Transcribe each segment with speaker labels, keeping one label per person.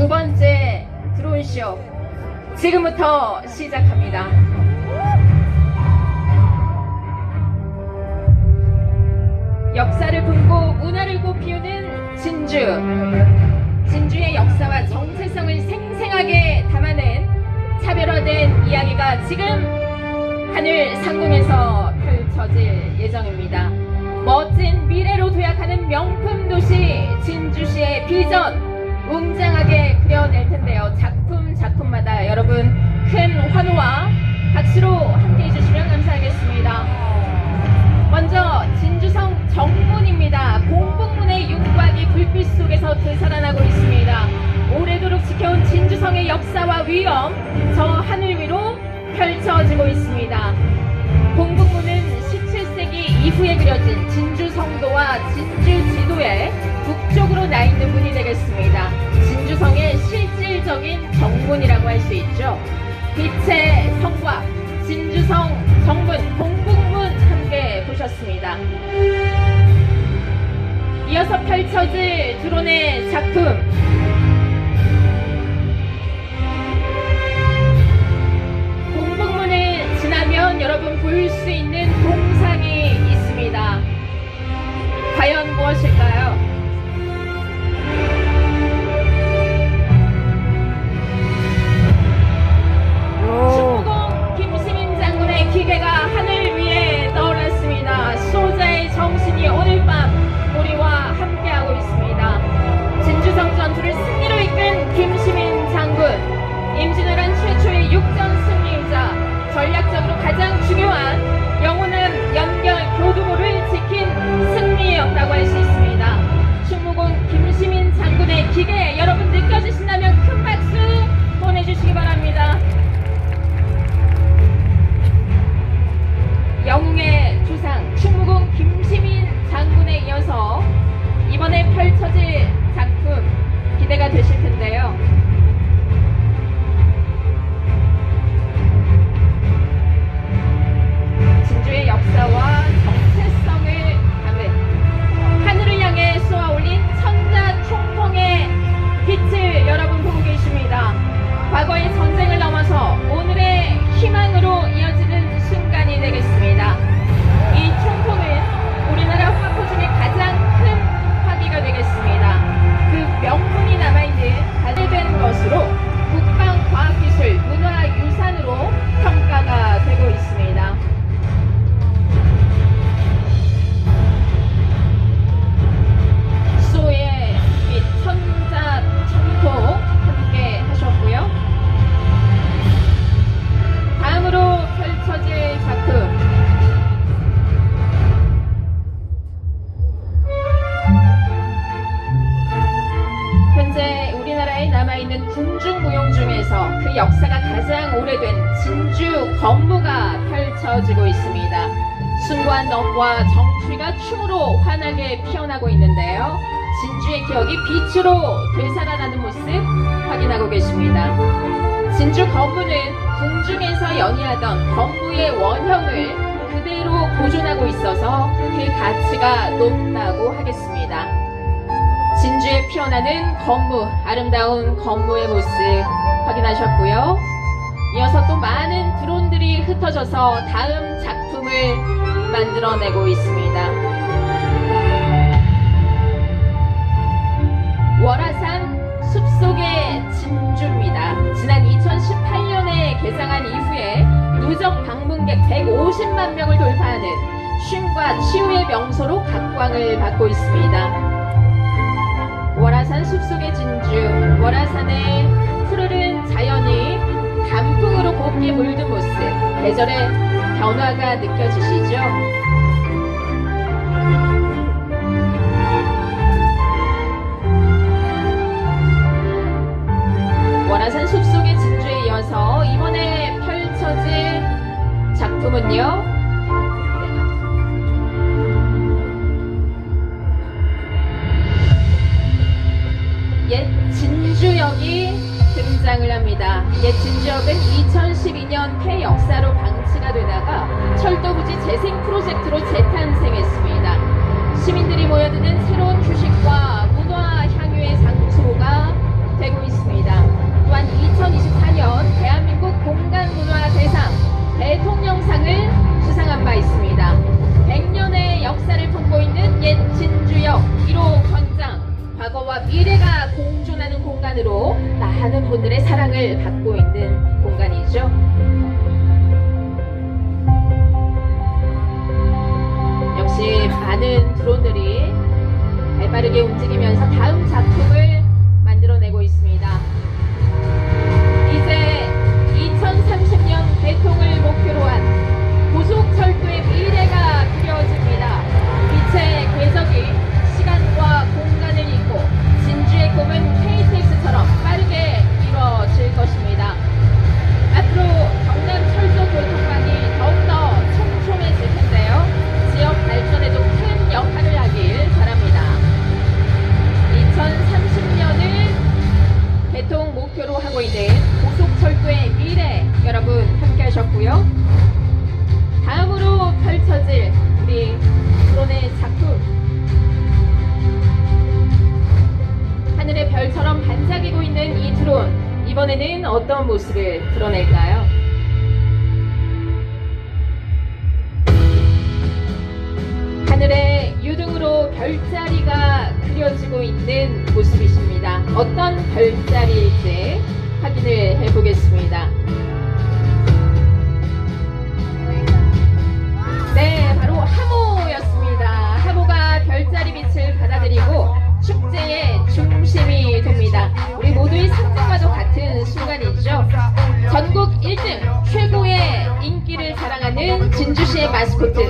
Speaker 1: 두 번째 드론쇼 지금부터 시작합니다. 역사를 품고 문화를 꽃피우는 진주. 진주의 역사와 정체성을 생생하게 담아낸 차별화된 이야기가 지금 하늘 상공에서 펼쳐질 예정입니다. 멋진 미래로 도약하는 명품 도시 진주시의 비전 웅장하게 그려낼 텐데요. 작품 작품마다 여러분 큰 환호와 박수로 함께 해주시면 감사하겠습니다. 먼저 진주성 정문입니다. 공북문의 윤곽이 불빛 속에서 되살아나고 있습니다. 오래도록 지켜온 진주성의 역사와 위엄 저 하늘 위로 펼쳐지고 있습니다. 공북문은 17세기 이후에 그려진 진주 성도와 진주 북쪽으로 나 있는 문이 되겠습니다. 진주성의 실질적인 정문이라고 할 수 있죠. 빛의 성과 진주성 정문 공북문 함께 보셨습니다. 이어서 펼쳐질 드론의 작품 공북문을 지나면 여러분 볼 수 있는 동상이 있습니다. 과연 무엇일까요? 전략적으로 가장 중요한 군중무용 중에서 그 역사가 가장 오래된 진주 건무가 펼쳐지고 있습니다. 숭고한 넘과 정취가 춤으로 환하게 피어나고 있는데요. 진주의 기억이 빛으로 되살아나는 모습 확인하고 계십니다. 진주 건무는 궁중에서 연희하던 건무의 원형을 그대로 보존하고 있어서 그 가치가 높다고 하겠습니다. 진주에 피어나는 건무, 아름다운 건무의 모습 확인하셨고요. 이어서 또 많은 드론들이 흩어져서 다음 작품을 만들어내고 있습니다. 월화산 숲속의 진주입니다. 지난 2018년에 개장한 이후에 누적 방문객 150만 명을 돌파하는 쉼과 치유의 명소로 각광을 받고 있습니다. 월화산 숲속의 진주, 월화산의 푸르른 자연이 단풍으로 곱게 물든 모습, 계절의 변화가 느껴지시죠? 합니다. 옛 진주역은 2012년 폐역사로 방치가 되다가 철도부지 재생 프로젝트로 재탄생했습니다. 시민들이 모여드는 새로운 휴식과 문화 향유의 장 받고 있는 공간이죠. 역시 많은 드론들이 발빠르게 움직이면서 다음 작품을 어떤 모습을 드러낼까요? 하늘에 유등으로 별자리가 그려지고 있는 모습이십니다. 어떤 별자리일지 확인을 해보겠습니다. 네, 바로 하모였습니다. 하모가 별자리 빛을 받아들이고 축제의 중심이 됩니다. 우리 모두의 자랑하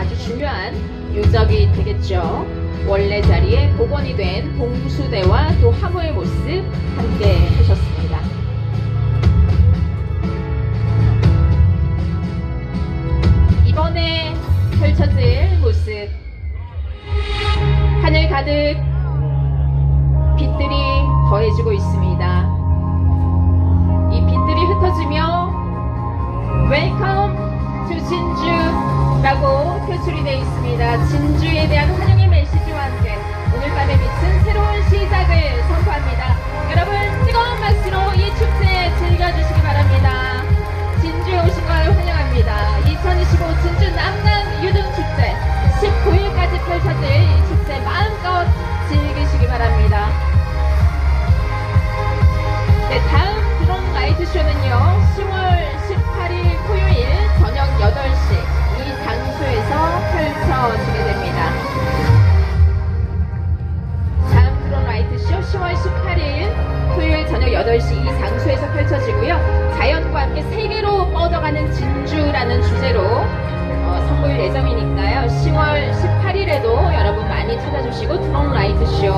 Speaker 1: 아주 중요한 유적이 되겠죠. 원래 자리에 복원이 된 봉수대와 또 하모의 모습 함께 하셨습니다. 이번에 펼쳐질 모습 하늘 가득 빛들이 더해지고 있습니다. 라고 표출이 되어 있습니다. 진주에 대한 환영의 메시지와 함께 오늘 밤의 빛은 새로운 시작을 선포합니다. 여러분 뜨거운 박수로 이 축제 즐겨주시기 바랍니다. 진주에 오신 걸 환영합니다. 2025 진주 남남 유등축제 19일까지 펼쳐질 이 축제 마음껏 즐기시기 바랍니다. 네, 다음 드론 라이트 쇼는요, 10월 18일 토요일 저녁 8시 이 장소에서 펼쳐지고요. 자연과 함께 세계로 뻗어가는 진주라는 주제로 어, 선보일 예정이니까요. 10월 18일에도 여러분 많이 찾아주시고 드론 라이트 쇼